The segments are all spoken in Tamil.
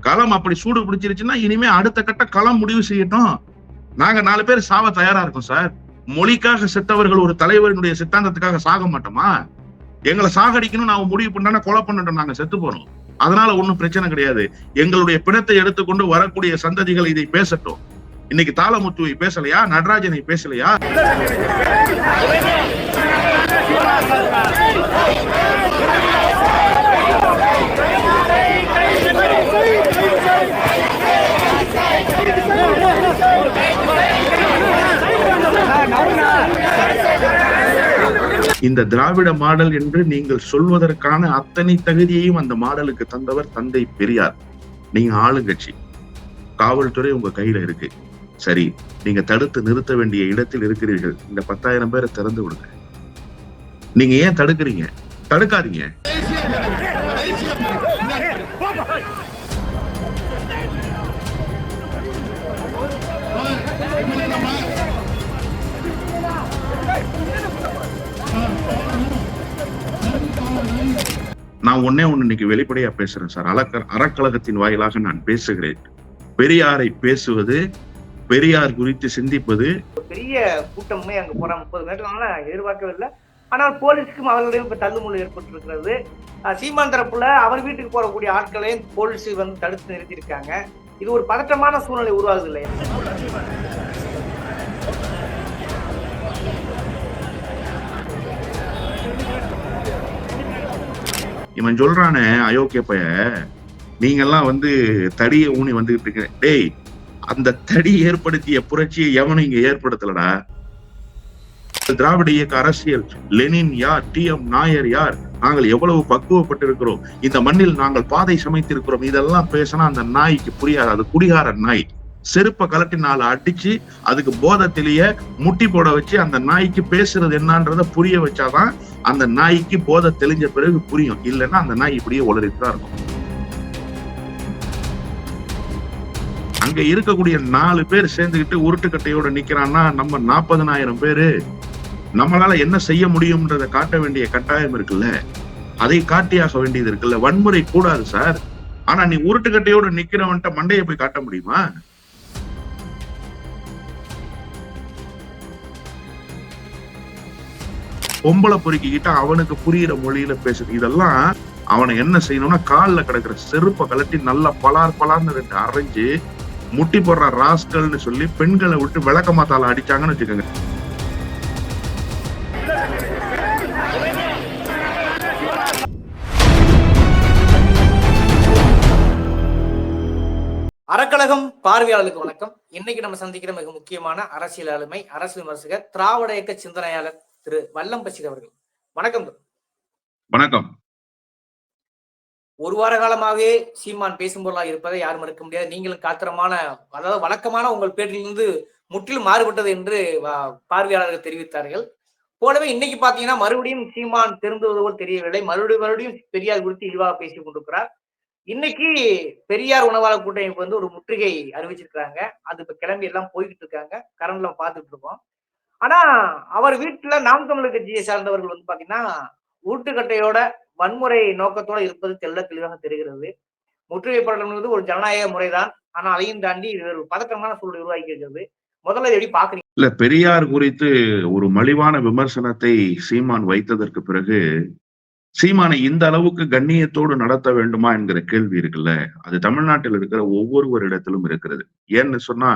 களம் அப்படி சூடு பிடிச்சிருச்சுன்னா இனிமே அடுத்த கட்ட களம் முடிவு செய்யட்டும். நாங்க நாலு பேர் சாவ தயாரா இருக்கோம் சார். மொழிக்காக செத்தவர்கள் ஒரு தலைவரினுடைய சித்தாந்தத்துக்காக சாக மாட்டோமா? எங்களை சாகடிக்கணும் நான் முடிவு பண்ணா கொலை பண்ணட்டும் நாங்க செத்து போறோம். அதனால ஒன்றும் பிரச்சனை கிடையாது. எங்களுடைய பிணத்தை எடுத்துக்கொண்டு வரக்கூடிய சந்ததிகள் இதை பேசட்டும். இன்னைக்கு தாளமுத்துவை பேசலையா? நடராஜனை பேசலையா? இந்த திராவிட மாடல் என்று நீங்கள் சொல்வதற்கான அத்தனை தகுதியையும் அந்த மாடலுக்கு தந்தவர் தந்தை பெரியார். நீங்க ஆளுங்கட்சி. காவல்துறை உங்க கையில இருக்கு. சரி நீங்க தடுத்து நிறுத்த வேண்டிய இடத்தில் இருக்கிறீர்கள். இந்த பத்தாயிரம் பேரை திறந்து விடுங்க நீங்க ஏன் தடுக்கிறீங்க? தடுக்காதீங்க. நான் ஒன்னே ஒன்று இன்னைக்கு வெளிப்படையா பேசுறேன் சார். அலக்க அறக்கழகத்தின் வாயிலாக நான் பேசுகிறேன். பெரியாரை பேசுவது பெரியார் குறித்து சிந்திப்பது பெரிய கூட்டமே அங்க போற முப்பது மீட்டர் எதிர்பார்க்கவில்லை ஆனால் போலீஸுக்கும் அவர்களிடம் இப்ப தள்ளுமுள்ள ஏற்பட்டிருக்கிறது. சீமான் தரப்புல அவர் வீட்டுக்கு போறக்கூடிய ஆட்களையும் போலீஸ் வந்து தடுத்து நிறுத்தியிருக்காங்க. இது ஒரு பதற்றமான சூழ்நிலை உருவாகுது இல்லையா? இவன் சொல்றானே அயோக்கிய பைய நீங்கெல்லாம் வந்து தடியை ஊனி வந்துகிட்டு இருக்க டேய் அந்த தடி ஏற்படுத்திய புரட்சியை எவனும் இங்க ஏற்படுத்தலடா? திராவிட இயக்க அரசியல் லெனின் யார் டி எம் நாயர் யார் நாங்கள் எவ்வளவு பக்குவப்பட்டிருக்கிறோம் இந்த மண்ணில் நாங்கள் பாதை சமைத்திருக்கிறோம் இதெல்லாம் பேசினா அந்த நாய்க்கு புரியாது அது குடிகார நாய். செருப்பை கலட்டி நாலு அடிச்சு அதுக்கு போதத்திலேயே முட்டி போட வச்சு அந்த நாய்க்கு பேசுறது என்னன்றத புரிய வச்சாதான் அந்த நாய்க்கு போதை தெளிஞ்ச பிறகு புரியும். இல்லைன்னா அந்த நாய் இப்படியே உளறிட்டு தான் இருக்கும். அங்க இருக்கக்கூடிய நாலு பேர் சேர்ந்துக்கிட்டு உருட்டுக்கட்டையோட நிக்கிறான்னா நம்ம நாற்பதனாயிரம் பேரு. நம்மளால என்ன செய்ய முடியும்ன்றத காட்ட வேண்டிய கட்டாயம் இருக்குல்ல? அதை காட்டியாக வேண்டியது இருக்குல்ல? வன்முறை கூடாது சார். ஆனா நீ உருட்டுக்கட்டையோட நிக்கிறவன்ட்ட மண்டையை போய் காட்ட முடியுமா? பொம்பளை பொறுக்கிக்கிட்டு அவனுக்கு புரியிற மொழியில பேசுது. இதெல்லாம் அவனை என்ன செய்யணும்னா கால்ல கிடக்குற செருப்பை கலட்டி நல்லா பலார் பலார்னு ரெண்டு அரைஞ்சு முட்டி போடுற ராஸ்கல்னு சொல்லி பெண்களை விட்டு விளக்க மாத்தால அடிச்சாங்கன்னு வச்சுக்கோங்க. அறக்கழகம் பார்வையாளர்களுக்கு வணக்கம். இன்னைக்கு நம்ம சந்திக்கிற மிக முக்கியமான அரசியல் ஆளுமை அரசியல் விமர்சகர் திராவிட இயக்க சிந்தனையாளர் திரு வல்லம் பசிர் அவர்கள். வணக்கம். வணக்கம். ஒரு வார காலமாகவே சீமான் பேசும் பொருளா இருப்பதை யாரும் மறுக்க முடியாது. நீங்களும் காத்திரமான அதாவது வழக்கமான உங்கள் பேட்டிலிருந்து முற்றிலும் மாறுபட்டது என்று பார்வையாளர்கள் தெரிவித்தார்கள். போலவே இன்னைக்கு பாத்தீங்கன்னா மறுபடியும் சீமான் திருந்துவது போல் தெரியவில்லை. மறுபடியும் மறுபடியும் பெரியார் குறித்து இழிவாக பேசிக் கொண்டிருக்கிறார். இன்னைக்கு பெரியார் உணவாளர் கூட்டமைப்பு வந்து ஒரு முற்றுகை அறிவிச்சிருக்காங்க அது இப்ப கிளம்பி எல்லாம் போய்கிட்டு இருக்காங்க. கரண்ட்ல பார்த்துட்டு இருக்கோம். ஆனா அவர் வீட்டுல நாம் தமிழர் கட்சியை சார்ந்தவர்கள் வந்து பாத்தீங்கன்னா ஊட்டுக்கட்டையோட வன்முறை நோக்கத்தோட இருப்பது தெல்ல தெளிவாக தெரிகிறது. முற்றுகை போராட்டம் ஒரு ஜனநாயக முறைதான். ஆனா அதையும் தாண்டி இது ஒரு பதக்கமான சூழல் உருவாக்கி இருக்கிறது. முதல்ல எப்படி பாக்குறீங்க? இல்ல பெரியார் குறித்து ஒரு மலிவான விமர்சனத்தை சீமான் வைத்ததற்கு பிறகு சீமானை இந்த அளவுக்கு கண்ணியத்தோடு நடத்த வேண்டுமா என்கிற கேள்வி இருக்குல்ல. அது தமிழ்நாட்டில் இருக்கிற ஒவ்வொருவரிடத்திலும் இருக்கிறது. ஏன்னு சொன்னா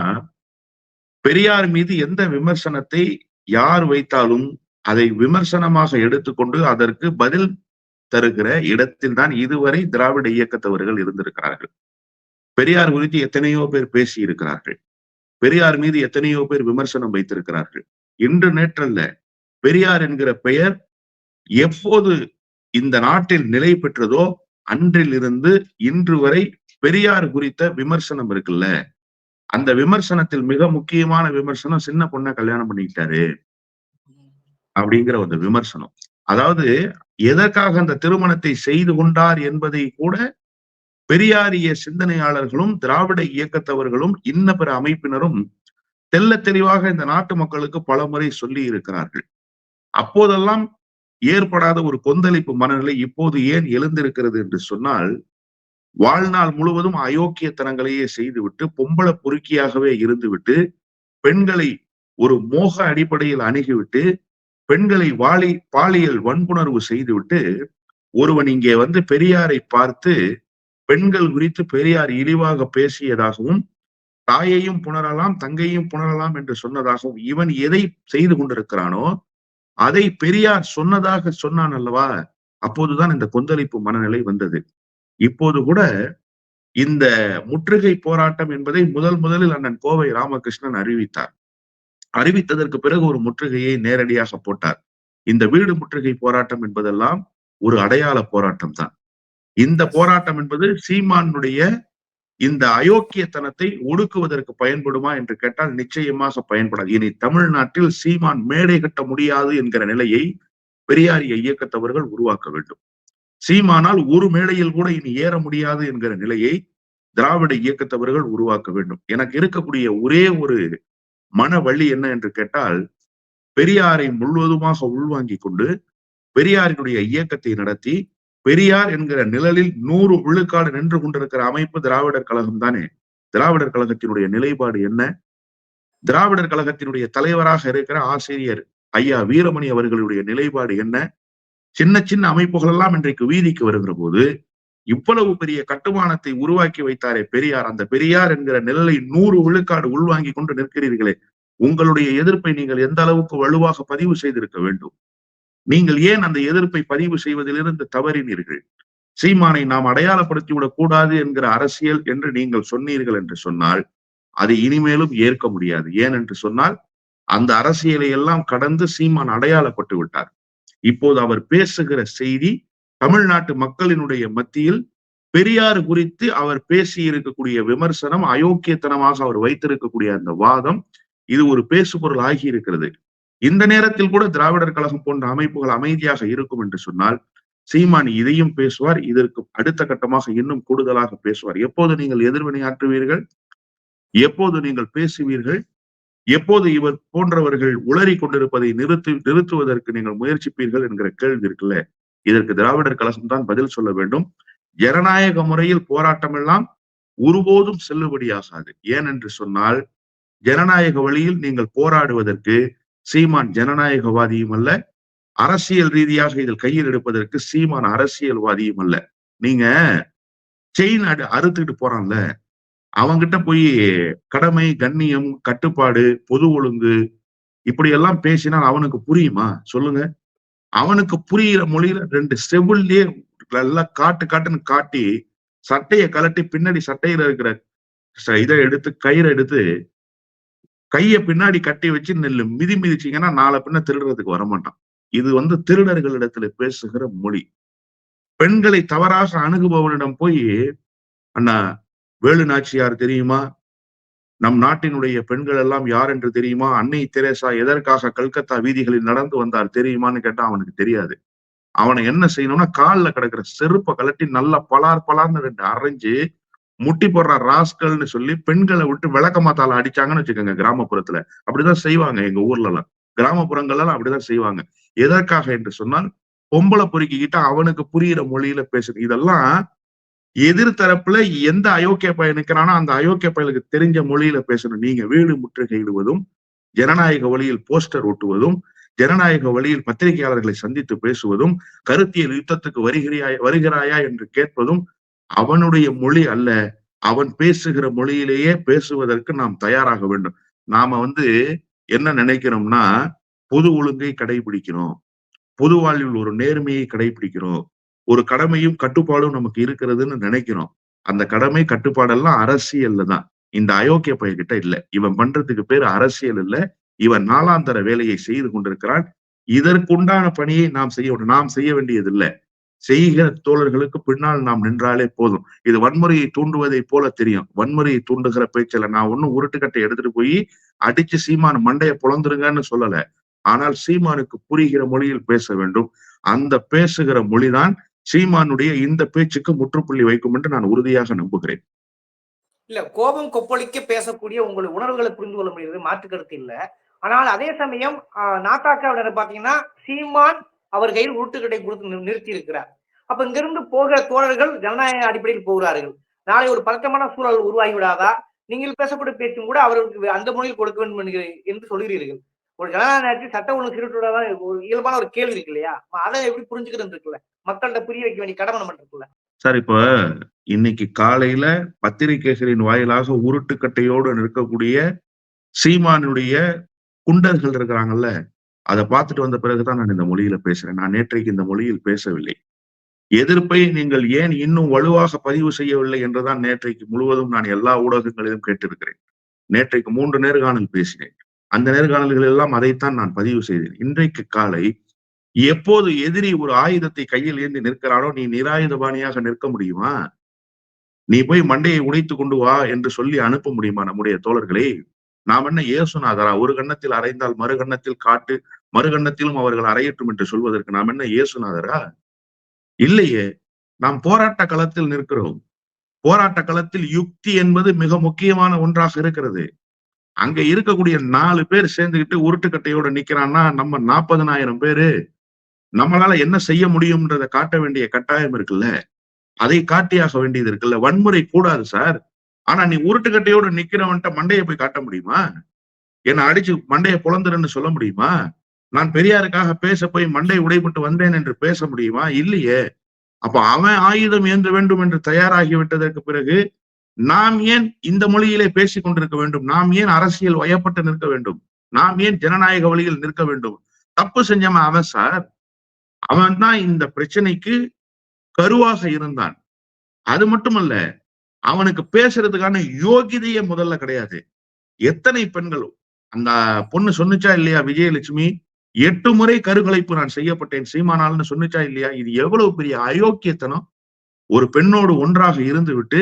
பெரியார் மீது எந்த விமர்சனத்தை யார் வைத்தாலும் அதை விமர்சனமாக எடுத்துக்கொண்டு அதற்கு பதில் தருகிற இடத்தில் தான் இதுவரை திராவிட இயக்கத்தவர்கள் இருந்திருக்கிறார்கள். பெரியார் குறித்து எத்தனையோ பேர் பேசி இருக்கிறார்கள். பெரியார் மீது எத்தனையோ பேர் விமர்சனம் வைத்திருக்கிறார்கள். இன்று நேற்றல்ல பெரியார் என்கிற பெயர் எப்போது இந்த நாட்டில் நிலை பெற்றதோ அன்றிலிருந்து இன்று வரை பெரியார் குறித்த விமர்சனம் இருக்குல்ல? அந்த விமர்சனத்தில் மிக முக்கியமான விமர்சனம் சின்ன பொண்ணை கல்யாணம் பண்ணிக்கிட்டாரு. அப்படிங்கிற ஒரு விமர்சனம். அதாவது எதற்காக அந்த திருமணத்தை செய்து கொண்டார் என்பதை கூட பெரியாரிய சிந்தனையாளர்களும் திராவிட இயக்கத்தவர்களும் இன்ன பிற அமைப்பினரும் தெல்ல தெளிவாக இந்த நாட்டு மக்களுக்கு பலமுறை சொல்லி இருக்கிறார்கள். அப்போதெல்லாம் ஏற்படாத ஒரு கொந்தளிப்பு மனநிலை இப்போது ஏன் எழுந்திருக்கிறது என்று சொன்னால் வாழ்நாள் முழுவதும் அயோக்கியத்தனங்களையே செய்துவிட்டு பொம்பளை பொறுக்கியாகவே இருந்துவிட்டு பெண்களை ஒரு மோக அடிப்படையில் அணுகிவிட்டு பெண்களை வாலி பாலியல் வன்புணர்வு செய்துவிட்டு ஒருவன் இங்கே வந்து பெரியாரை பார்த்து பெண்கள் குறித்து பெரியார் இழிவாக பேசியதாகவும் தாயையும் புணரலாம் தங்கையும் புணரலாம் என்று சொன்னதாகவும் இவன் எதை செய்து கொண்டிருக்கிறானோ அதை பெரியார் சொன்னதாக சொன்னான் அல்லவா? அப்போதுதான் இந்த கொந்தளிப்பு மனநிலை வந்தது. இப்போது கூட இந்த முற்றுகை போராட்டம் என்பதை முதல் முதலில் அண்ணன் கோவை ராமகிருஷ்ணன் அறிவித்தார். அறிவித்ததற்கு பிறகு ஒரு முற்றுகையை நேரடியாக போட்டார். இந்த வீடு முற்றுகை போராட்டம் என்பதெல்லாம் ஒரு அடையாள போராட்டம் தான். இந்த போராட்டம் என்பது சீமானுடைய இந்த அயோக்கியத்தனத்தை ஒடுக்குவதற்கு பயன்படுமா என்று கேட்டால் நிச்சயமாக பயன்படாது. இனி தமிழ்நாட்டில் சீமான் மேடை கட்ட முடியாது என்கிற நிலையை பெரியாரிய இயக்கத்தவர்கள் உருவாக்க வேண்டும். சீமானால் ஒரு மேடையில் கூட இனி ஏற முடியாது என்கிற நிலையை திராவிட இயக்கத்தவர்கள் உருவாக்க வேண்டும். எனக்கு இருக்கக்கூடிய ஒரே ஒரு மன வழி என்ன என்று கேட்டால் பெரியாரை முழுவதுமாக உள்வாங்கிக் கொண்டு பெரியாரினுடைய இயக்கத்தை நடத்தி பெரியார் என்கிற நிழலில் நூறு விழுக்காடு நின்று கொண்டிருக்கிற அமைப்பு திராவிடர் கழகம் தானே? திராவிடர் கழகத்தினுடைய நிலைப்பாடு என்ன? திராவிடர் கழகத்தினுடைய தலைவராக இருக்கிற ஆசிரியர் ஐயா வீரமணி அவர்களுடைய நிலைப்பாடு என்ன? சின்ன சின்ன அமைப்புகள் எல்லாம் இன்றைக்கு வீதிக்கு வருகிற போது இவ்வளவு பெரிய கட்டுமானத்தை உருவாக்கி வைத்தாரே பெரியார் அந்த பெரியார் என்கிற நிழலை நூறு விழுக்காடு உள்வாங்கி கொண்டு நிற்கிறீர்களே உங்களுடைய எதிர்ப்பை நீங்கள் எந்த அளவுக்கு வலுவாக பதிவு செய்திருக்க வேண்டும்? நீங்கள் ஏன் அந்த எதிர்ப்பை பதிவு செய்வதிலிருந்து தவறினீர்கள்? சீமானை நாம் அடையாளப்படுத்திவிடக் கூடாது என்கிற அரசியல் என்று நீங்கள் சொன்னீர்கள் என்று சொன்னால் அதை இனிமேலும் ஏற்க முடியாது. ஏன் என்று சொன்னால் அந்த அரசியலை எல்லாம் கடந்து சீமான் அடையாளப்பட்டு விட்டார். இப்போது அவர் பேசுகிற செய்தி தமிழ்நாட்டு மக்களினுடைய மத்தியில் பெரியார் குறித்து அவர் பேசி இருக்கக்கூடிய விமர்சனம் அயோக்கியத்தனமாக அவர் வைத்திருக்கக்கூடிய அந்த வாதம் இது ஒரு பேசுபொருள் ஆகி இருக்கிறது இந்த நேரத்தில் கூட திராவிடர் கழகம் போன்ற அமைப்புகள் அமைதியாக இருக்கும் என்று சொன்னால் சீமான் இதையும் பேசுவார் இதற்கு அடுத்த கட்டமாக இன்னும் கூடுதலாக பேசுவார். எப்போது நீங்கள் எதிர்வினை ஆற்றுவீர்கள்? எப்போது நீங்கள் பேசுவீர்கள்? எப்போது இவர் போன்றவர்கள் உளறி கொண்டிருப்பதை நிறுத்தி நிறுத்துவதற்கு நீங்கள் முயற்சிப்பீர்கள் என்கிற கேள்வி இருக்குல்ல? இதற்கு திராவிடர் கழகம் தான் பதில் சொல்ல வேண்டும். ஜனநாயக முறையில் போராட்டம் எல்லாம் ஒருபோதும் செல்லுபடியாகாது ஏனென்று சொன்னால் ஜனநாயக வழியில் நீங்கள் போராடுவதற்கு சீமான் ஜனநாயகவாதியும் அல்ல அரசியல் ரீதியாக இதில் கையில் எடுப்பதற்கு சீமான் அரசியல்வாதியும் அல்ல. நீங்க செயின் அடு அறுத்துக்கிட்டு போறான்ல? அவங்கிட்ட போய் கடமை கண்ணியம் கட்டுப்பாடு பொது ஒழுங்கு இப்படி எல்லாம் பேசினால் அவனுக்கு புரியுமா? சொல்லுங்க. அவனுக்கு புரியிற மொழியில ரெண்டு செவிலே நல்லா காட்டு காட்டுன்னு காட்டி சட்டையை கலட்டி பின்னாடி சட்டையில இருக்கிற இதை எடுத்து கயிறை எடுத்து கைய பின்னாடி கட்டி வச்சு நெல்லு மிதி மிதிச்சீங்கன்னா நாளை பின்ன திருடுறதுக்கு வரமாட்டான். இது வந்து திருடர்களிடத்துல பேசுகிற மொழி. பெண்களை தவறாக அணுகுபவனிடம் போய் அண்ணா வேலு நாச்சியார் தெரியுமா? நம் நாட்டினுடைய பெண்கள் எல்லாம் யார் என்று தெரியுமா? அன்னை தெரேசா எதற்காக கல்கத்தா வீதிகளில் நடந்து வந்தார் தெரியுமான்னு கேட்டா அவனுக்கு தெரியாது. அவனை என்ன செய்யணும்னா கால்ல கிடக்குற செருப்பை கலட்டி நல்லா பலார் பலார்னு ரெண்டு அரைஞ்சு முட்டி போடுற ராஸ்கல்னு சொல்லி பெண்களை விட்டு விளக்க மாத்தால அடிச்சாங்கன்னு வச்சுக்கோங்க கிராமப்புறத்துல. அப்படிதான் செய்வாங்க எங்க ஊர்ல எல்லாம் கிராமப்புறங்கள் எல்லாம் அப்படிதான் செய்வாங்க. எதற்காக என்று சொன்னால் பொம்பளை பொறுக்கிக்கிட்ட அவனுக்கு புரியிற மொழியில பேசுது இதெல்லாம் எதிர்த்தரப்புல எந்த அயோக்கிய பையன் நிக்கிறானோ அந்த அயோக்கிய பயலுக்கு தெரிஞ்ச மொழியில பேசணும். நீங்க வீடு முற்றுகையிடுவதும் ஜனநாயக வழியில் போஸ்டர் ஒட்டுவதும் ஜனநாயக வழியில் பத்திரிகையாளர்களை சந்தித்து பேசுவதும் கருத்தியல் யுத்தத்துக்கு வருகிறாய் வருகிறாயா என்று கேட்பதும் அவனுடைய மொழி அல்ல. அவன் பேசுகிற மொழியிலேயே பேசுவதற்கு நாம் தயாராக வேண்டும். நாம வந்து என்ன நினைக்கிறோம்னா பொது ஒழுங்கை கடைபிடிக்கிறோம். பொது வாழ்வில் ஒரு நேர்மையை கடைபிடிக்கிறோம். ஒரு கடமையும் கட்டுப்பாடும் நமக்கு இருக்கிறதுன்னு நினைக்கிறோம். அந்த கடமை கட்டுப்பாடெல்லாம் அரசியல்ல தான். இந்த அயோக்கிய பையன்கிட்ட இல்ல. இவன் பண்றதுக்கு பேர் அரசியல் இல்ல. இவன் நாளாந்தர வேலையை செய்து கொண்டிருக்கிறான். இதற்குண்டான பணியை நாம் செய்ய நாம் செய்ய வேண்டியதில்லை செய்கிற தோழர்களுக்கு பின்னால் நாம் நின்றாலே போதும். இது வன்முறையை தூண்டுவதை போல தெரியும். வன்முறையை தூண்டுகிற பேச்சில் நான் ஒன்னும் உருட்டுக்கட்டை எடுத்துட்டு போய் அடிச்சு சீமான் மண்டையை புலந்துருங்கன்னு சொல்லல. ஆனால் சீமானுக்கு புரிகிற மொழியில் பேச வேண்டும். அந்த பேசுகிற மொழிதான் சீமானுடைய இந்த பேச்சுக்கு முற்றுப்புள்ளி வைக்கும் என்று நான் உறுதியாக நம்புகிறேன். இல்ல கோபம் கொப்பளிக்க பேசக்கூடிய உங்களுடைய உணர்வுகளை புரிந்து கொள்ள முடியுது மாற்று கருத்து இல்ல. ஆனால் அதே சமயம் ஆஹ், பாத்தீங்கன்னா சீமான் அவர் கையில் உருட்டுக்கட்டை கொடுத்து நிறுத்தி இருக்கிறார் அப்ப இங்கிருந்து போகிற தோழர்கள் ஜனநாயக அடிப்படையில் போகிறார்கள். நாளை ஒரு பதட்டமான சூழல் உருவாகி விடாதா நீங்கள் பேசப்படும் பேச்சும் கூட அவர்களுக்கு அந்த மொழியில் கொடுக்க வேண்டும் என்று சொல்கிறீர்கள். ஒரு ஜனநாயக சட்டம் சட்ட ஒழுங்கு சீர்கேடுதான் ஒரு இயல்பான ஒரு கேள்வி இருக்கு இல்லையா? அதை எப்படி புரிஞ்சுக்கிறது இருக்குல்ல? மக்கள்கிட்ட புரிய வைக்க வேண்டிய கடமை நம்ம இருக்குல்ல? சார் இப்ப இன்னைக்கு காலையில பத்திரிகைகளின் வாயிலாக உருட்டுக்கட்டையோடு நிற்கக்கூடிய சீமானுடைய குண்டர்கள் இருக்கிறாங்கல்ல அதை பார்த்துட்டு வந்த பிறகுதான் நான் இந்த மொழியில பேசுறேன். நான் நேற்றைக்கு இந்த மொழியில் பேசவில்லை. எதிர்ப்பை நீங்கள் ஏன் இன்னும் வலுவாக பதிவு செய்யவில்லை என்றுதான் நேற்றைக்கு முழுவதும் நான் எல்லா ஊடகங்களிலும் கேட்டிருக்கிறேன். நேற்றைக்கு மூன்று நேர்காணல் பேசினேன். அந்த நேர்காணல்கள் எல்லாம் அதைத்தான் நான் பதிவு செய்தேன். இன்றைக்கு காலை எப்போது எதிரி ஒரு ஆயுதத்தை கையில் ஏந்தி நிற்கிறானோ நீ நிராயுதபாணியாக நிற்க முடியுமா? நீ போய் மண்டையை உடைத்து கொண்டு வா என்று சொல்லி அனுப்ப முடியுமா நம்முடைய தோழர்களே? நாம் என்ன இயேசுநாதரா? ஒரு கன்னத்தில் அறைந்தால் மறு கண்ணத்தில் காட்டு மறு கண்ணத்திலும் அவர்கள் அறையட்டும் என்று சொல்வதற்கு நாம் என்ன இயேசுநாதரா? இல்லையே நாம் போராட்ட களத்தில் நிற்கிறோம். போராட்ட களத்தில் யுக்தி என்பது மிக முக்கியமான ஒன்றாக இருக்கிறது. அங்க இருக்கக்கூடிய நாலு பேர் சேர்ந்துக்கிட்டு உருட்டுக்கட்டையோட நிக்கிறான்னா நம்ம நாற்பதனாயிரம் பேரு நம்மளால என்ன செய்ய முடியும்ன்றதை காட்ட வேண்டிய கட்டாயம் இருக்குல்ல? அதை காட்டியாக வேண்டியது இருக்குல்ல? வன்முறை கூடாது சார். ஆனா நீ உருட்டுக்கட்டையோட நிக்கிறவன்ட்ட மண்டையை போய் காட்ட முடியுமா? என்னை அடிச்சு மண்டையை புலந்துருன்னு சொல்ல முடியுமா? நான் பெரியாருக்காக பேச போய் மண்டை உடைபட்டு வந்தேன் என்று பேச முடியுமா? இல்லையே. அப்ப அவன் ஆயுதம் ஏந்த வேண்டும் என்று தயாராகி விட்டதற்கு பிறகு நாம் ஏன் இந்த மொழியிலே பேசிக் கொண்டிருக்க வேண்டும்? நாம் ஏன் அரசியல் வயப்பட்டு நிற்க வேண்டும்? நாம் ஏன் ஜனநாயக வழியில் நிற்க வேண்டும்? தப்பு செஞ்சவன் அவன் சார். அவன் தான் இந்த பிரச்சனைக்கு கருவாக இருந்தான். அது மட்டுமல்ல அவனுக்கு பேசுறதுக்கான யோகிதையே முதல்ல கிடையாது. எத்தனை பெண்கள் அந்த பொண்ணு சொன்னுச்சா இல்லையா விஜயலட்சுமி? எட்டு முறை கருகலைப்பு நான் செய்யப்பட்டேன் சீமானால்னு சொன்னுச்சா இல்லையா? இது எவ்வளவு பெரிய அயோக்கியத்தனம். ஒரு பெண்ணோடு ஒன்றாக இருந்து விட்டு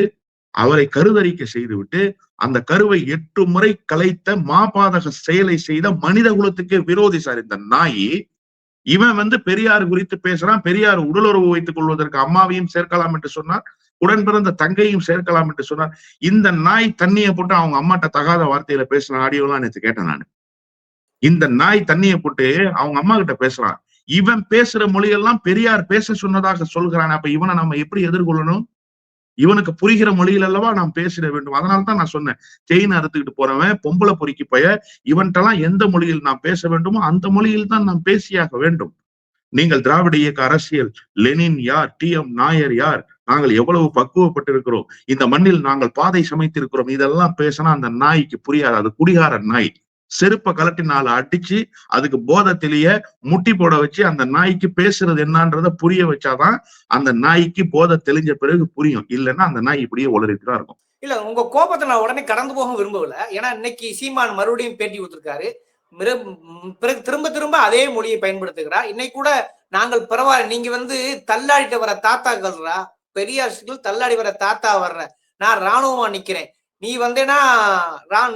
அவரை கருதறிக்க செய்துவிட்டு அந்த கருவை எட்டு முறை கலைத்த மாபாதக செயலை செய்த மனித குலத்துக்கே விரோதி சார் இந்த நாய். இவன் வந்து பெரியார் குறித்து பேசுறான் பெரியார் உடலுறவு வைத்துக் கொள்வதற்கு அம்மாவையும் சேர்க்கலாம் என்று சொன்னார் உடன் பிறந்த தங்கையும் சேர்க்கலாம் என்று சொன்னார். இந்த நாய் தண்ணியை போட்டு அவங்க அம்மாட்ட தகாத வார்த்தையில பேசின ஆடியோ எல்லாம் நேற்று கேட்டேன் நான். இந்த நாய் தண்ணியை போட்டு அவங்க அம்மா கிட்ட பேசுறான். இவன் பேசுற மொழியெல்லாம் பெரியார் பேச சொன்னதாக சொல்கிறான் அப்ப இவனை நம்ம எப்படி எதிர்கொள்ளணும்? இவனுக்கு புரிகிற மொழியில் அல்லவா நாம் பேசிட வேண்டும். அதனால தான் நான் சொன்னேன் செயின் அறுத்துக்கிட்டு போறவன் பொம்பளை பொறுக்கி பய இவன்ட்டெல்லாம் எந்த மொழியில் நாம் பேச வேண்டுமோ அந்த மொழியில் தான் நாம் பேசியாக வேண்டும். நீங்கள் திராவிட இயக்க அரசியல் லெனின் யார் டி எம் நாயர் யார் நாங்கள் எவ்வளவு பக்குவப்பட்டிருக்கிறோம் இந்த மண்ணில் நாங்கள் பாதை சமைத்திருக்கிறோம் இதெல்லாம் பேசினா அந்த நாய்க்கு புரியாது அது குடிகார நாய். செருப்பை கலட்டி நாலு அடிச்சு அதுக்கு போதை தெளிய முட்டி போட வச்சு அந்த நாய்க்கு பேசுறது என்னன்றத புரிய வச்சாதான் அந்த நாய்க்கு போதை தெளிஞ்ச பிறகு புரியும். இல்லைன்னா அந்த நாய் இப்படியே உளறிட்டு தான் இருக்கும். இல்ல உங்க கோபத்தை நான் உடனே கடந்து போக விரும்பல ஏன்னா இன்னைக்கு சீமான் மறுபடியும் பேட்டி கொடுத்திருக்காரு. பிறகு திரும்ப திரும்ப அதே மொழியை பயன்படுத்துகிறார். இன்னைக்கு கூட நாங்கள் பரவாயில்ல நீங்க வந்து தள்ளாடிட்டு வர தாத்தாக்கள்ரா பெரியார்கள் தள்ளாடி வர தாத்தா வர்ற. நான் ராணுவமா நிக்கிறேன். நீ வந்தேன்னா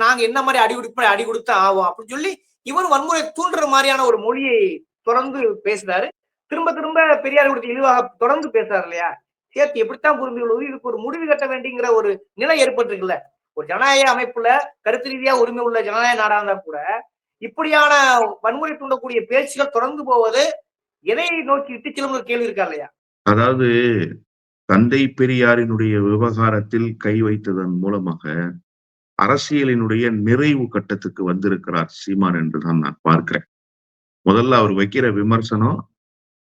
நாங்க என்ன மாதிரி அடி கொடுப்ப அடி கொடுத்தா ஆகும் அப்படின்னு சொல்லி இவர் வன்முறை தூண்டுற மாதிரியான ஒரு மொழியை தொடர்ந்து பேசுறாரு. திரும்ப திரும்ப பெரியார் கொடுத்து இழிவாக தொடர்ந்து பேசுறாரு இல்லையா? சேர்த்து எப்படித்தான் புரிந்து கொள்வது இதுக்கு ஒரு முடிவு கட்ட வேண்டிங்கிற ஒரு நிலை ஏற்பட்டிருக்குல்ல. ஒரு ஜனநாயக அமைப்புல கருத்து ரீதியா உரிமை உள்ள ஜனநாயக நாடா இருந்தா கூட இப்படியான வன்முறை தூண்டக்கூடிய பேச்சுகள் தொடர்ந்து போவது எதை நோக்கி இட்டு செல்லும் கேள்வி இருக்கா இல்லையா? அதாவது தந்தை பெரியாரினுடைய விவகாரத்தில் கை வைத்ததன் மூலமாக அரசியலினுடைய நிறைவு கட்டத்துக்கு வந்திருக்கிறார் சீமான் என்றுதான் நான் பார்க்கிறேன். முதல்ல அவர் வைக்கிற விமர்சனம்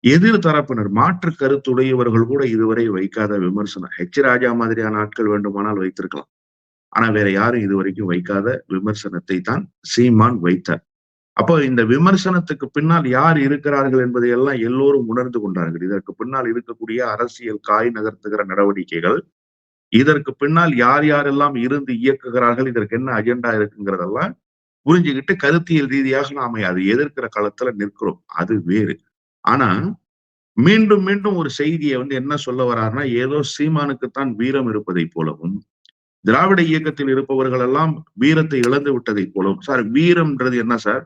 எதிர் தரப்பினர் மாற்று கருத்துடையவர்கள் கூட இதுவரை வைக்காத விமர்சனம். ஹெச் ராஜா மாதிரியான ஆட்கள் வேண்டுமானால் வைத்திருக்கலாம். ஆனா வேற யாரும் இதுவரைக்கும் வைக்காத விமர்சனத்தை தான் சீமான் வைத்தார். அப்போ இந்த விமர்சனத்துக்கு பின்னால் யார் இருக்கிறார்கள் என்பதை எல்லாம் எல்லோரும் உணர்ந்து கொண்டார்கள். இதற்கு பின்னால் இருக்கக்கூடிய அரசியல் காய் நகர்த்துகிற நடவடிக்கைகள் இதற்கு பின்னால் யார் யாரெல்லாம் இருந்து இயக்குகிறார்கள் இதற்கு என்ன அஜெண்டா இருக்குங்கிறதெல்லாம் புரிஞ்சுக்கிட்டு கருத்தியல் ரீதியாக நாம அதை எதிர்க்கிற களத்துல நிற்கிறோம். அது வேறு. ஆனா மீண்டும் மீண்டும் ஒரு செய்தியை வந்து என்ன சொல்ல வர்றாருன்னா ஏதோ சீமானுக்குத்தான் வீரம் இருப்பதை போலவும் திராவிட இயக்கத்தில் இருப்பவர்கள் எல்லாம் வீரத்தை இழந்து விட்டதை போலவும். சார் வீரம்ன்றது என்ன சார்?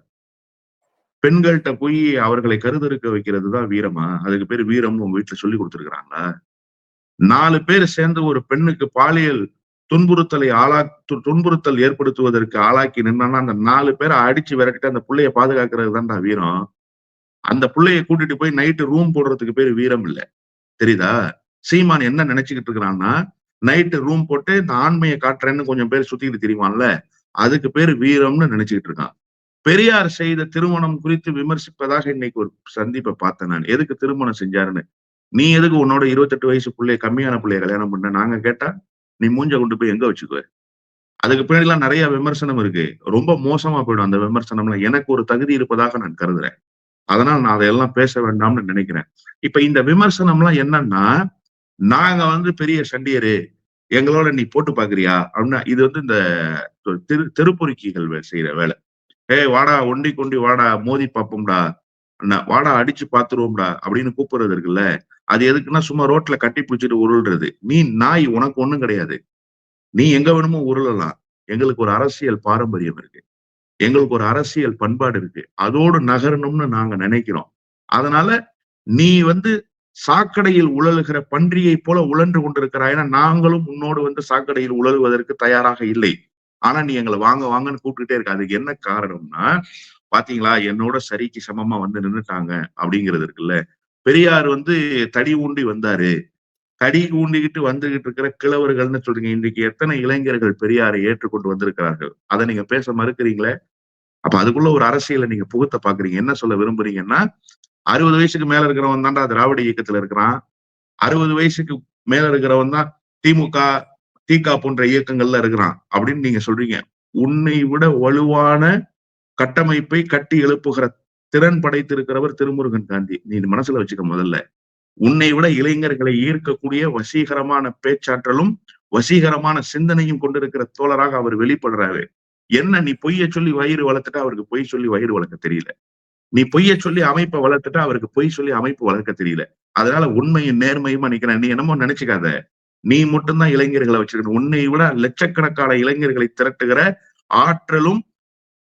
பெண்கள்கிட்ட போய் அவர்களை கருதறுக்க வைக்கிறது தான் வீரமா? அதுக்கு பேர் வீரம்னு உங்க வீட்டுல சொல்லி கொடுத்துருக்குறாங்களா? நாலு பேர் சேர்ந்து ஒரு பெண்ணுக்கு பாலியல் துன்புறுத்தலை ஆளா துன்புறுத்தல் ஏற்படுத்துவதற்கு ஆளாக்கி நின்னா அந்த நாலு பேரை அடிச்சு விரட்டிட்டு அந்த புள்ளைய பாதுகாக்கிறது தான்டா வீரம். அந்த புள்ளைய கூட்டிட்டு போய் நைட்டு ரூம் போடுறதுக்கு பேர் வீரம் இல்ல. தெரியுதா? சீமான் என்ன நினைச்சுக்கிட்டு இருக்கிறான்னா நைட்டு ரூம் போட்டு இந்த ஆண்மையை காட்டுறேன்னு கொஞ்சம் பேர் சுத்திக்கிட்டு தெரியுமான்ல அதுக்கு பேர் வீரம்னு நினைச்சுக்கிட்டு இருக்கான். பெரியார் செய்த திருமணம் குறித்து விமர்சிப்பதாக இன்னைக்கு ஒரு சந்திப்பை பார்த்தேன் நான். எதுக்கு திருமணம் செஞ்சாருன்னு? நீ எதுக்கு உன்னோட இருபத்தெட்டு வயசு பிள்ளைய கம்மியான பிள்ளைய கல்யாணம் பண்ண? நாங்க கேட்டா நீ மூஞ்ச கொண்டு போய் எங்க வச்சுக்குவ? அதுக்கு பின்னாடி எல்லாம் நிறைய விமர்சனம் இருக்கு. ரொம்ப மோசமா போயிடும் அந்த விமர்சனம்லாம். எனக்கு ஒரு தகுதி இருப்பதாக நான் கருதுறேன். அதனால நான் அதையெல்லாம் பேச வேண்டாம்னு நினைக்கிறேன். இப்ப இந்த விமர்சனம்லாம் என்னன்னா நாங்க வந்து பெரிய சண்டியரு. எங்களோட நீ போட்டு பாக்குறியா? அப்படின்னா இது வந்து இந்த திரு தெருப்பொறுக்கிகள் செய்யற வேலை. ஏய் வாடா ஒண்டி கொண்டி வாடா மோதி பாப்போம்டா. அண்ணா, வாடா அடிச்சு பாத்துருவோம்டா அப்படின்னு கூப்பிடுறது இருக்குல்ல? அது எதுக்குன்னா சும்மா ரோட்ல கட்டி பிடிச்சிட்டு உருள்றது. நீ நாய் உனக்கு ஒண்ணும் கிடையாது. நீ எங்க வேணுமோ உருளலாம். எங்களுக்கு ஒரு அரசியல் பாரம்பரியம் இருக்கு. எங்களுக்கு ஒரு அரசியல் பண்பாடு இருக்கு. அதோடு நகரணும்னு நாங்க நினைக்கிறோம். அதனால நீ வந்து சாக்கடையில் உழலுகிற பன்றியை போல உழன்று கொண்டிருக்கிறாய் ஏன்னா நாங்களும் உன்னோடு வந்து சாக்கடையில் உழலுவதற்கு தயாராக இல்லை. ஆனா நீ எங்களை வாங்க வாங்கன்னு கூப்பிட்டுட்டே இருக்க. அதுக்கு என்ன காரணம்னா பாத்தீங்களா என்னோட சரிக்கு சமமா வந்து நின்றுட்டாங்க அப்படிங்கிறது இருக்குல்ல. பெரியார் வந்து தடி ஊண்டி வந்தாரு. தடி ஊண்டிக்கிட்டு வந்துகிட்டு இருக்கிற கிழவர்கள்னு சொல்றீங்க. இன்னைக்கு எத்தனை இளைஞர்கள் பெரியாரை ஏற்றுக்கொண்டு வந்திருக்கிறார்கள்? அதை நீங்க பேச மறுக்கிறீங்களே? அப்ப அதுக்குள்ள ஒரு அரசியலை நீங்க புகுத்த பாக்குறீங்க. என்ன சொல்ல விரும்புறீங்கன்னா அறுபது வயசுக்கு மேல இருக்கிறவன் தான்டா திராவிட இயக்கத்துல இருக்கிறான். அறுபது வயசுக்கு மேல இருக்கிறவன் தான் திமுக தீகா போன்ற இயக்கங்கள்ல இருக்கிறான் அப்படின்னு நீங்க சொல்றீங்க. உன்னை விட வலுவான கட்டமைப்பை கட்டி எழுப்புகிற திறன் படைத்திருக்கிறவர் திருமுருகன் காந்தி. நீ இது மனசுல வச்சுக்க முதல்ல. உன்னை விட இளைஞர்களை ஈர்க்கக்கூடிய வசீகரமான பேச்சாற்றலும் வசீகரமான சிந்தனையும் கொண்டிருக்கிற தோழராக அவர் வெளிப்படுறாரு. என்ன நீ பொய்ய சொல்லி வயிறு வளர்த்துட்டா அவருக்கு பொய் சொல்லி வயிறு வளர்க்க தெரியல. நீ பொய்ய சொல்லி அமைப்பை வளர்த்துட்டா அவருக்கு பொய் சொல்லி அமைப்பு வளர்க்க தெரியல. அதனால உண்மையும் நேர்மையுமா நிக்கிறேன். நீ என்னமோ நினைச்சுக்காத. நீ மட்டும்தான் இளைஞர்களை வச்சிருக்க உன்னை விட லட்சக்கணக்கான இளைஞர்களை திரட்டுகிற ஆற்றலும்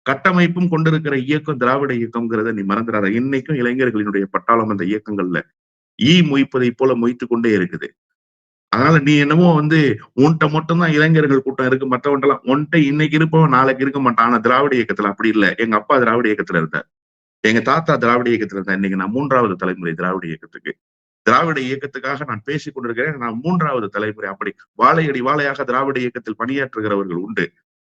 கட்டமைப்பும் கொண்டிருக்கிற இயக்கம் திராவிட இயக்கம்ங்கிறத நீ மறந்துடாத. இன்னைக்கும் இளைஞர்களினுடைய பட்டாளம் அந்த இயக்கங்கள்ல ஈ மொய்ப்பதை போல மொய்த்து கொண்டே இருக்குது. அதனால நீ என்னமோ வந்து உன்கிட்ட மட்டும்தான் இளைஞர்கள் கூட்டம் இருக்கு மற்றவன்ட்டெல்லாம் உன்கிட்ட இன்னைக்கு இருப்பவன் நாளைக்கு இருக்க மாட்டான். ஆனா திராவிட இயக்கத்துல அப்படி இல்லை. எங்க அப்பா திராவிட இயக்கத்துல இருந்தார். எங்க தாத்தா திராவிட இயக்கத்துல இருந்தார். இன்னைக்கு நான் மூன்றாவது தலைமுறை திராவிட இயக்கத்துக்கு. திராவிட இயக்கத்துக்காக நான் பேசிக் கொண்டிருக்கிறேன். நான் மூன்றாவது தலைமுறை அப்படி வாழையடி வாழையாக திராவிட இயக்கத்தில் பணியாற்றுகிறவர்கள் உண்டு.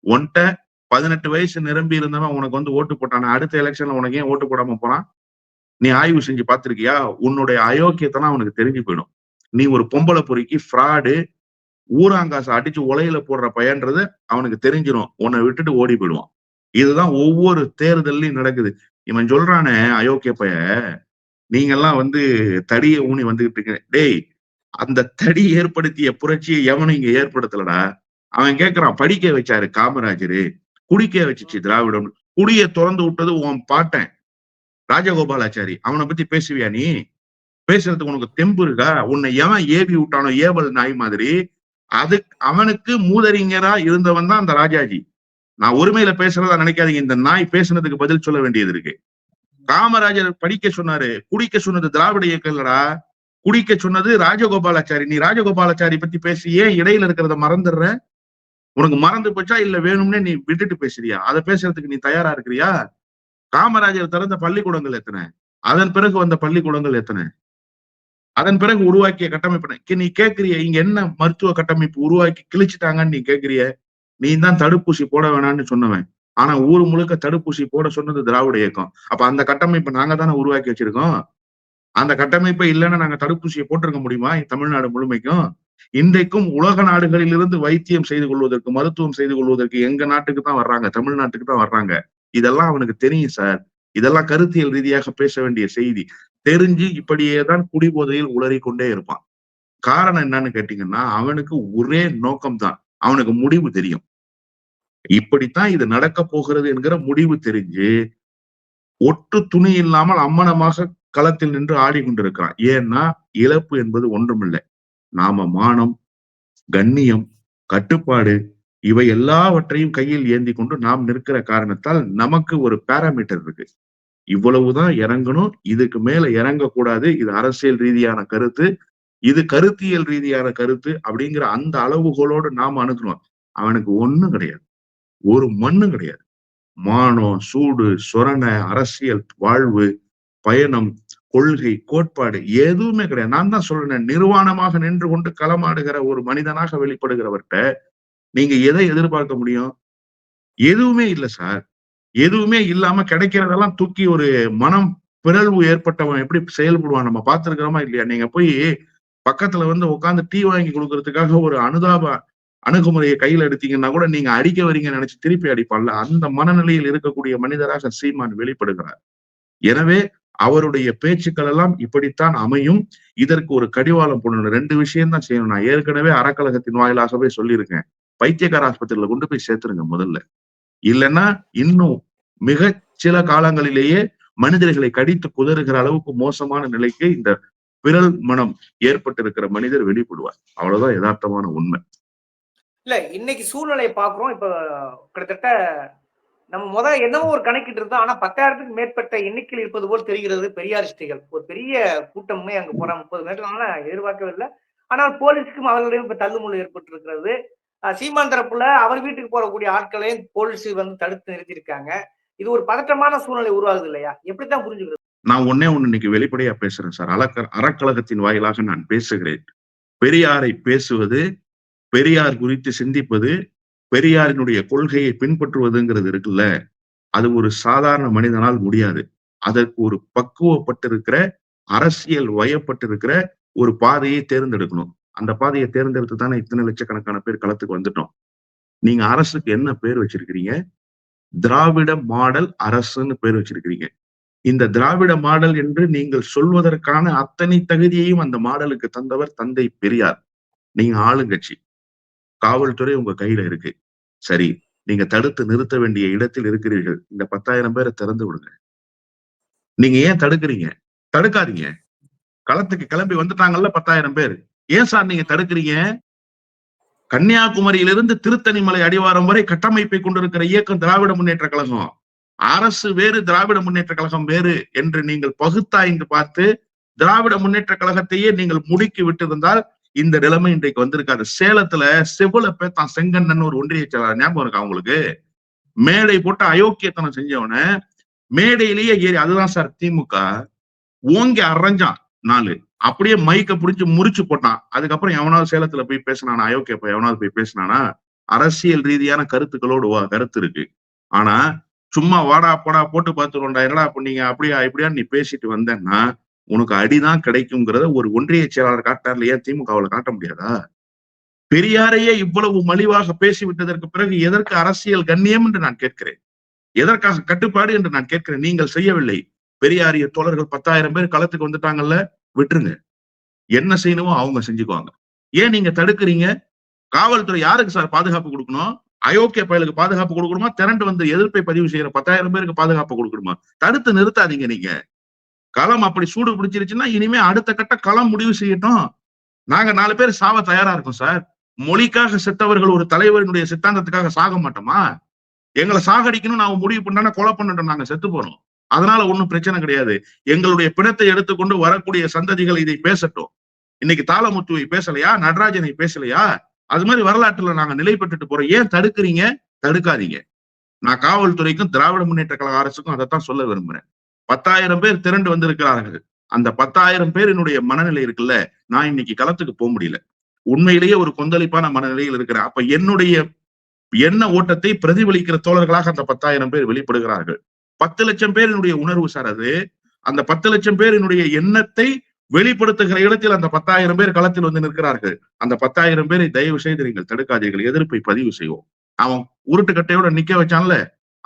ஒன்ட்ட பதினெட்டு வயசு நிரம்பி இருந்தவன் உனக்கு வந்து ஓட்டு போட்டான்? அடுத்த எலெக்ஷன்ல உனக்கு ஏன் ஓட்டு போடாம போனான்? நீ ஆய்வு செஞ்சு பார்த்திருக்கியா? உன்னுடைய அயோக்கியத்தெல்லாம் அவனுக்கு தெரிஞ்சு போயிடும். நீ ஒரு பொம்பளை பொறுக்கி ஃப்ராடு ஊராங்காசை அடிச்சு உலையில போடுற பயன்றது அவனுக்கு தெரிஞ்சிடும் உன்னை விட்டுட்டு ஓடி போயிடுவான். இதுதான் ஒவ்வொரு தேர்தல்லையும் நடக்குது. இவன் சொல்றானே அயோக்கிய பைய நீங்கெல்லாம் வந்து தடியை ஊனி வந்துகிட்டு இருக்க டேய் அந்த தடி ஏற்படுத்திய புரட்சியை எவனும் இங்க ஏற்படுத்தலடா? அவன் கேக்குறான் படிக்க வச்சாரு காமராஜரு குடிக்க வச்சிச்சு திராவிடம் குடிய திறந்து விட்டது உன் பாட்டன். ராஜகோபாலாச்சாரி அவனை பத்தி பேசுவியா நீ? பேசுறதுக்கு உனக்கு தெம்பு இருக்கா? உன்னை எவன் ஏவி விட்டானோ ஏவல் நாய் மாதிரி அது அவனுக்கு மூதறிஞரா இருந்தவன் தான் அந்த ராஜாஜி. நான் ஒருமையில பேசுறதா நினைக்காதீங்க இந்த நாய் பேசுனதுக்கு பதில் சொல்ல வேண்டியது இருக்கு. காமராஜர் படிக்க சொன்னாரு குடிக்க சொன்னது திராவிட இயக்கம் குடிக்க சொன்னது ராஜகோபாலாச்சாரி. நீ ராஜகோபாலாச்சாரி பத்தி பேசி ஏன் இடையில இருக்கிறத மறந்துடுற? உனக்கு மறந்து போச்சா இல்ல வேணும்னே நீ விட்டுட்டு பேசுறியா? அதை பேசுறதுக்கு நீ தயாரா இருக்கிறியா? காமராஜர் திறந்த பள்ளிக்கூடங்கள் எத்தனை? அதன் பிறகு வந்த பள்ளிக்கூடங்கள் எத்தனை? அதன் பிறகு உருவாக்கிய கட்டமைப்பு நீ கேக்குறிய இங்க என்ன மருத்துவ கட்டமைப்பு உருவாக்கி கிழிச்சிட்டாங்கன்னு நீ கேக்குறிய நீ தான் தடுப்பூசி போட வேணாம்னு சொன்னவன். ஆனா ஊர் முழுக்க தடுப்பூசி போட சொன்னது திராவிட இயக்கம். அப்ப அந்த கட்டமைப்பை நாங்க தானே உருவாக்கி வச்சிருக்கோம்? அந்த கட்டமைப்பை இல்லைன்னா நாங்க தடுப்பூசியை போட்டிருக்க முடியுமா? தமிழ்நாடு முழுமைக்கும். இன்றைக்கும் உலக நாடுகளிலிருந்து வைத்தியம் செய்து கொள்வதற்கு மருத்துவம் செய்து கொள்வதற்கு எங்க நாட்டுக்கு தான் வர்றாங்க? தமிழ்நாட்டுக்கு தான் வர்றாங்க. இதெல்லாம் அவனுக்கு தெரியும் சார். இதெல்லாம் கருத்தியல் ரீதியாக பேச வேண்டிய செய்தி. தெரிஞ்சு இப்படியே தான் குடிபோதையில் உளறி கொண்டே இருப்பான். காரணம் என்னன்னு கேட்டீங்கன்னா அவனுக்கு ஒரே நோக்கம் தான் அவனுக்கு முடிவு தெரியும். இப்படித்தான் இது நடக்க போகிறது என்கிற முடிவு தெரிஞ்சு ஒட்டு துணி இல்லாமல் அம்மனமாக களத்தில் நின்று ஆடிக்கொண்டிருக்கிறான். ஏன்னா இழப்பு என்பது ஒன்றுமில்லை. நாம மானம் கண்ணியம் கட்டுப்பாடு இவை எல்லாவற்றையும் கையில் ஏந்தி கொண்டு நாம் நிற்கிற காரணத்தால் நமக்கு ஒரு பேராமீட்டர் இருக்கு. இவ்வளவுதான் இறங்கணும் இதுக்கு மேல இறங்கக்கூடாது இது அரசியல் ரீதியான கருத்து இது கருத்தியல் ரீதியான கருத்து அப்படிங்கிற அந்த அளவுகளோடு நாம் அணுகணும். அவனுக்கு ஒண்ணும் கிடையாது. ஒரு மண்ணும் கிடையாது. மானம் சூடு சொரண அரசியல் வாழ்வு பயணம் கொள்கை கோட்பாடு எதுவுமே கிடையாது. நான் தான் சொல்றேன் நிர்வாணமாக நின்று கொண்டு களமாடுகிற ஒரு மனிதனாக வெளிப்படுகிறவர்கிட்ட நீங்க எதை எதிர்பார்க்க முடியும்? எதுவுமே இல்லை சார். எதுவுமே இல்லாம கிடைக்கிறதெல்லாம் தூக்கி ஒரு மனம் பிறழ்வு ஏற்பட்டவன் எப்படி செயல்படுவான்? நம்ம பார்த்திருக்கிறோமா இல்லையா? நீங்க போய் பக்கத்துல வந்து உட்காந்து டீ வாங்கி கொடுக்கறதுக்காக ஒரு அனுதாப அணுகுமுறையை கையில எடுத்தீங்கன்னா கூட நீங்க அடிக்க வரீங்கன்னு நினைச்சு திருப்பி அடிப்பான்ல அந்த மனநிலையில் இருக்கக்கூடிய மனிதராக சீமான் வெளிப்படுகிறார். எனவே அவருடைய பேச்சுக்கள் எல்லாம் இப்படித்தான் அமையும். இதற்கு ஒரு கடிவாளம் போடணும். ரெண்டு விஷயம் தான் செய்யணும். நான் ஏற்கனவே அறக்கழகத்தின் வாயிலாகவே சொல்லியிருக்கேன். பைத்தியக்கார ஆஸ்பத்திரியில கொண்டு போய் சேர்த்துருங்க முதல்ல. இல்லைன்னா இன்னும் மிக சில காலங்களிலேயே மனிதர்களை கடித்து குதறுகிற அளவுக்கு மோசமான நிலைக்கு இந்த விரல் மனம் ஏற்பட்டிருக்கிற மனிதர் வெளிப்படுவார். அவ்வளவுதான் யதார்த்தமான உண்மை. இல்ல இன்னைக்கு சூழ்நிலையை பாக்குறோம் இப்ப கிட்டத்தட்ட நம்ம முத என்னவோ ஒரு கணக்கிட்டு இருந்தோம். ஆனா பத்தாயிரத்துக்கு மேற்பட்ட எண்ணிக்கையில் இருப்பது போல் தெரிகிறது. பெரியாரிஸ்டிகள் ஒரு பெரிய கூட்டமே அங்க போற முப்பது மீட்டர் ஆனா எதிர்பார்க்கவில்லை ஆனால் போலீஸுக்கும் அவர்களிடம் இப்ப தள்ளுமுள்ள ஏற்பட்டு இருக்கிறது சீமான் தரப்புல அவர் வீட்டுக்கு போறக்கூடிய ஆட்களையும் போலீஸ் வந்து தடுத்து நிறுத்தியிருக்காங்க. இது ஒரு பதட்டமான சூழ்நிலை உருவாகுது இல்லையா? எப்படித்தான் புரிஞ்சுக்கிறது? நான் ஒன்னே ஒண்ணு இன்னைக்கு வெளிப்படையா பேசுறேன் சார். அலக்க அறக்கழகத்தின் வாயிலாக நான் பேசுகிறேன். பெரியாரை பேசுவது பெரியார் குறித்து சிந்திப்பது பெரியாரினுடைய கொள்கையை பின்பற்றுவதுங்கிறது இருக்குல்ல? அது ஒரு சாதாரண மனிதனால் முடியாது. அதற்கு ஒரு பக்குவப்பட்டிருக்கிற அரசியல் வயப்பட்டிருக்கிற ஒரு பாதையை தேர்ந்தெடுக்கணும். அந்த பாதையை தேர்ந்தெடுத்து தானே இத்தனை லட்சக்கணக்கான பேர் களத்துக்கு வந்துட்டோம். நீங்க அரசுக்கு என்ன பேர் வச்சிருக்கிறீங்க? திராவிட மாடல் அரசுன்னு பேர் வச்சிருக்கிறீங்க. இந்த திராவிட மாடல் என்று நீங்கள் சொல்வதற்கான அத்தனை தகுதியையும் அந்த மாடலுக்கு தந்தவர் தந்தை பெரியார். நீங்க ஆளுங்கட்சி. காவல்துறை உங்க கையில இருக்கு. சரி நீங்க தடுத்து நிறுத்த வேண்டிய இடத்தில் இருக்கிறீர்கள். இந்த பத்தாயிரம் பேரை திறந்து விடுங்க. நீங்க ஏன் தடுக்கிறீங்க? தடுக்காதீங்க. களத்துக்கு கிளம்பி வந்துட்டாங்கல்ல பத்தாயிரம் பேர். ஏன் சார் நீங்க தடுக்கிறீங்க? கன்னியாகுமரியிலிருந்து திருத்தணிமலை அடிவாரம் வரை கட்டமைப்பை கொண்டிருக்கிற இயக்கம் திராவிட முன்னேற்ற கழகம். அரசு வேறு திராவிட முன்னேற்ற கழகம் வேறு என்று நீங்கள் பகுத்தாய்ந்து பார்த்து திராவிட முன்னேற்ற கழகத்தையே நீங்கள் முடுக்கி விட்டிருந்தால் இந்த நிலைமை இன்றைக்கு வந்திருக்காரு. சேலத்துல செவ்வளப்ப தான் செங்கண்ணன் ஒரு ஒன்றிய செயலாளர் ஞாபகம் இருக்கா அவங்களுக்கு மேடை போட்டு அயோக்கியத்தனம் செஞ்சவன மேடையிலேயே ஏறி அதுதான் சார் திமுக ஓங்கி அரைஞ்சான் நாலு. அப்படியே மைக்க புடிச்சு முறிச்சு போட்டான். அதுக்கப்புறம் எவனாவது சேலத்துல போய் பேசினானா? அயோக்கிய போய் எவனாவது போய் பேசினானா? அரசியல் ரீதியான கருத்துக்களோடு கருத்து இருக்கு. ஆனா சும்மா வாடா போடா போட்டு பார்த்துருவோம்டா. என்னடா பண்ணீங்க? அப்படியா இப்படியா நீ பேசிட்டு வந்தேன்னா உனக்கு அடிதான் கிடைக்குங்கிறத ஒரு ஒன்றிய செயலாளர் காட்டார்ல ஏன் திமுகவில் காட்ட முடியாதா? பெரியாரையே இவ்வளவு மலிவாக பேசிவிட்டதற்கு பிறகு எதற்கு அரசியல் கண்ணியம் என்று நான் கேட்கிறேன்? எதற்காக கட்டுப்பாடு என்று நான் கேட்கிறேன்? நீங்கள் செய்யவில்லை. பெரியாரிய தோழர்கள் பத்தாயிரம் பேர் களத்துக்கு வந்துட்டாங்கல்ல விட்டுருங்க. என்ன செய்யணுமோ அவங்க செஞ்சுக்குவாங்க. ஏன் நீங்க தடுக்கிறீங்க? காவல்துறை யாருக்கு சார் பாதுகாப்பு கொடுக்கணும்? அயோக்கிய பயலுக்கு பாதுகாப்பு கொடுக்கணுமா? திரண்டு வந்து எதிர்ப்பை பதிவு செய்யற பத்தாயிரம் பேருக்கு பாதுகாப்பு கொடுக்கணுமா? தடுத்து நிறுத்தாதீங்க நீங்க. களம் அப்படி சூடு பிடிச்சிருச்சுன்னா இனிமே அடுத்த கட்ட களம் முடிவு செய்யட்டும். நாங்க நாலு பேர் சாவ தயாரா இருக்கோம் சார். மொழிக்காக செத்தவர்கள் ஒரு தலைவரினுடைய சித்தாந்தத்துக்காக சாக மாட்டோமா? எங்களை சாகடிக்கணும் நாம முடிவு பண்ணா கொலை பண்ணட்டும் நாங்க செத்து போறோம். அதனால ஒண்ணும் பிரச்சனை கிடையாது. எங்களுடைய பிணத்தை எடுத்துக்கொண்டு வரக்கூடிய சந்ததிகள் இதை பேசட்டும். இன்னைக்கு தாளமுத்துவை பேசலையா? நடராஜனை பேசலையா? அது மாதிரி வரலாற்றுல நாங்க நிலை பெற்றுட்டு போறோம். ஏன் தடுக்கிறீங்க? தடுக்காதீங்க. நான் காவல்துறைக்கும் திராவிட முன்னேற்ற கழக அரசுக்கும் அதைத்தான் சொல்ல விரும்புறேன். பத்தாயிரம் பேர் திரண்டு வந்திருக்கிறார்கள். அந்த பத்தாயிரம் பேரினுடைய மனநிலை இருக்குல்ல? நான் இன்னைக்கு களத்துக்கு போக முடியல. உண்மையிலேயே ஒரு கொந்தளிப்பான மனநிலையில் இருக்கிறேன் அப்ப என்னுடைய எண்ண ஓட்டத்தை பிரதிபலிக்கிற தோழர்களாக அந்த பத்தாயிரம் பேர் வெளிப்படுகிறார்கள். பத்து லட்சம் பேரினுடைய உணர்வு சார் அது. அந்த பத்து லட்சம் பேரினுடைய எண்ணத்தை வெளிப்படுத்துகிற இடத்தில் அந்த பத்தாயிரம் பேர் களத்தில் வந்து நிற்கிறார்கள். அந்த பத்தாயிரம் பேரை தயவு செய்து நீங்கள் தடுக்காதீர்கள். எதிர்ப்பை பதிவு செய்வோம். அவன் உருட்டுக்கட்டையோட நிக்க வச்சான்ல?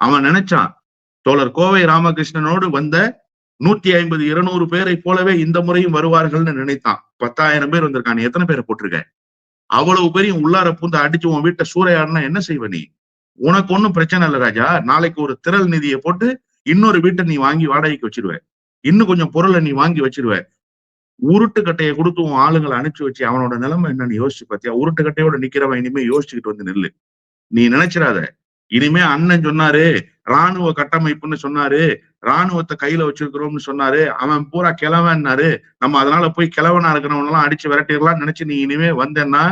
அவன் நினைச்சான் தோழர் கோவை ராமகிருஷ்ணனோடு வந்த நூத்தி ஐம்பது இருநூறு பேரை போலவே இந்த முறையும் வருவார்கள்னு நினைத்தான். பத்தாயிரம் பேர் வந்திருக்காங்க நீ எத்தனை பேரை போட்டிருக்க? அவ்வளவு பேரையும் உள்ளார பூந்து அடிச்சு உன் வீட்டை சூறையாடுனா என்ன செய்வ நீ? உனக்கு ஒண்ணும் பிரச்சனை இல்லை ராஜா. நாளைக்கு ஒரு திரள் நிதியை போட்டு இன்னொரு வீட்டை நீ வாங்கி வாடகைக்கு வச்சிருவ. இன்னும் கொஞ்சம் பொருளை நீ வாங்கி வச்சிருவ. உருட்டு கட்டையை கொடுத்து உன் ஆளுங்களை அனுப்பிச்சு வச்சு அவனோட நிலைமை என்னன்னு யோசிச்சு பார்த்தியா உருட்டு கட்டையோட நிக்கிறவன் இனிமே யோசிச்சுக்கிட்டு வந்து நில்லு. நீ நினைச்சிடாத. இனிமே அண்ணன் சொன்னாரு ராணுவ கட்டமைப்புன்னு சொன்னாரு ராணுவத்தை கையில வச்சிருக்கிறோம்னு சொன்னாரு அவன் பூரா கிழவன்னாரு நம்ம அதனால போய் கிழவனா இருக்கிறவன் எல்லாம் அடிச்சு விரட்டிடலாம் நினைச்சு நீ இனிமே வந்தேன்னா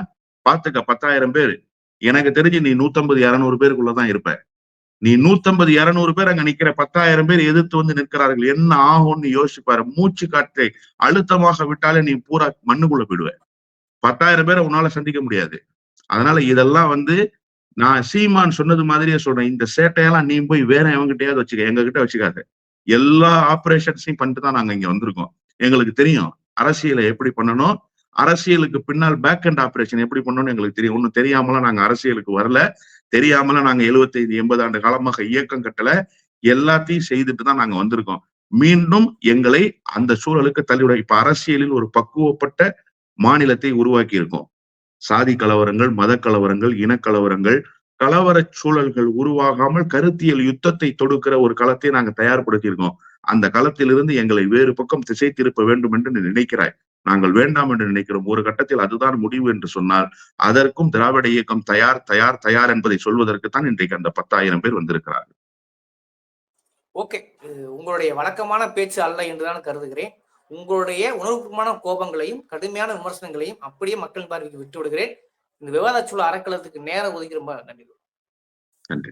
பாத்துக்க பத்தாயிரம் பேர். எனக்கு தெரிஞ்சு நீ நூத்தம்பது இரநூறு பேருக்குள்ளதான் இருப்ப. நீ நூத்தம்பது இருநூறு பேர் அங்க நிக்கிற பத்தாயிரம் பேர் எதிர்த்து வந்து நிற்கிறார்கள். என்ன ஆகும்னு யோசிப்பாரு. மூச்சு காற்றை அழுத்தமாக விட்டாலே நீ பூரா மண்ணுக்குள்ள போயிடுவ. பத்தாயிரம் பேரை உன்னால சந்திக்க முடியாது. அதனால இதெல்லாம் வந்து நான் சீமான் சொன்னது மாதிரியே சொல்றேன். இந்த சேட்டையெல்லாம் நீ போய் வேற எவங்கிட்டயாவது வச்சுக்க. எங்க கிட்ட வச்சுக்காது. எல்லா ஆப்ரேஷன்ஸையும் பண்ணிட்டு தான் நாங்க இங்க வந்திருக்கோம். எங்களுக்கு தெரியும் அரசியலை எப்படி பண்ணணும். அரசியலுக்கு பின்னால் பேக் அண்ட் ஆபரேஷன் எப்படி பண்ணணும்னு எங்களுக்கு தெரியும். ஒன்றும் தெரியாமலாம் நாங்க அரசியலுக்கு வரல. தெரியாமல நாங்க 75 எண்பது ஆண்டு காலமாக இயக்கம் கட்டல. எல்லாத்தையும் செய்துட்டு தான் நாங்க வந்திருக்கோம். மீண்டும் எங்களை அந்த சூழலுக்கு தள்ளிவிட. இப்ப அரசியலில் ஒரு பக்குவப்பட்ட மாநிலத்தை உருவாக்கி இருக்கோம் சாதி கலவரங்கள் மத கலவரங்கள் இனக்கலவரங்கள் கலவர சூழல்கள் உருவாகாமல் கருத்தியல் யுத்தத்தை தொடுக்கிற ஒரு களத்தை நாங்க தயார்படுத்தியிருக்கோம். அந்த களத்திலிருந்து எங்களை வேறு பக்கம் திசை திருப்ப வேண்டும் என்று நினைக்கிறாய். நாங்கள் வேண்டாம் என்று நினைக்கிறோம். ஒரு கட்டத்தில் அதுதான் முடிவு என்று சொன்னால் அதற்கும் திராவிட இயக்கம் தயார் தயார் தயார் என்பதை சொல்வதற்கு தான் இன்றைக்கு அந்த பத்தாயிரம் பேர் வந்திருக்கிறார்கள். ஓகே. உங்களுடைய வழக்கமான பேச்சு அல்ல என்றுதான் கருதுகிறேன். உங்களுடைய உணர்வுபூர்வமான கோபங்களையும் கடுமையான விமர்சனங்களையும் அப்படியே மக்கள் பார்வைக்கு விட்டு விடுகிறேன் இந்த விவாத சூழல் அறக்கலத்துக்கு நேரம் ஒதுக்கி ரொம்ப நன்றி நன்றி.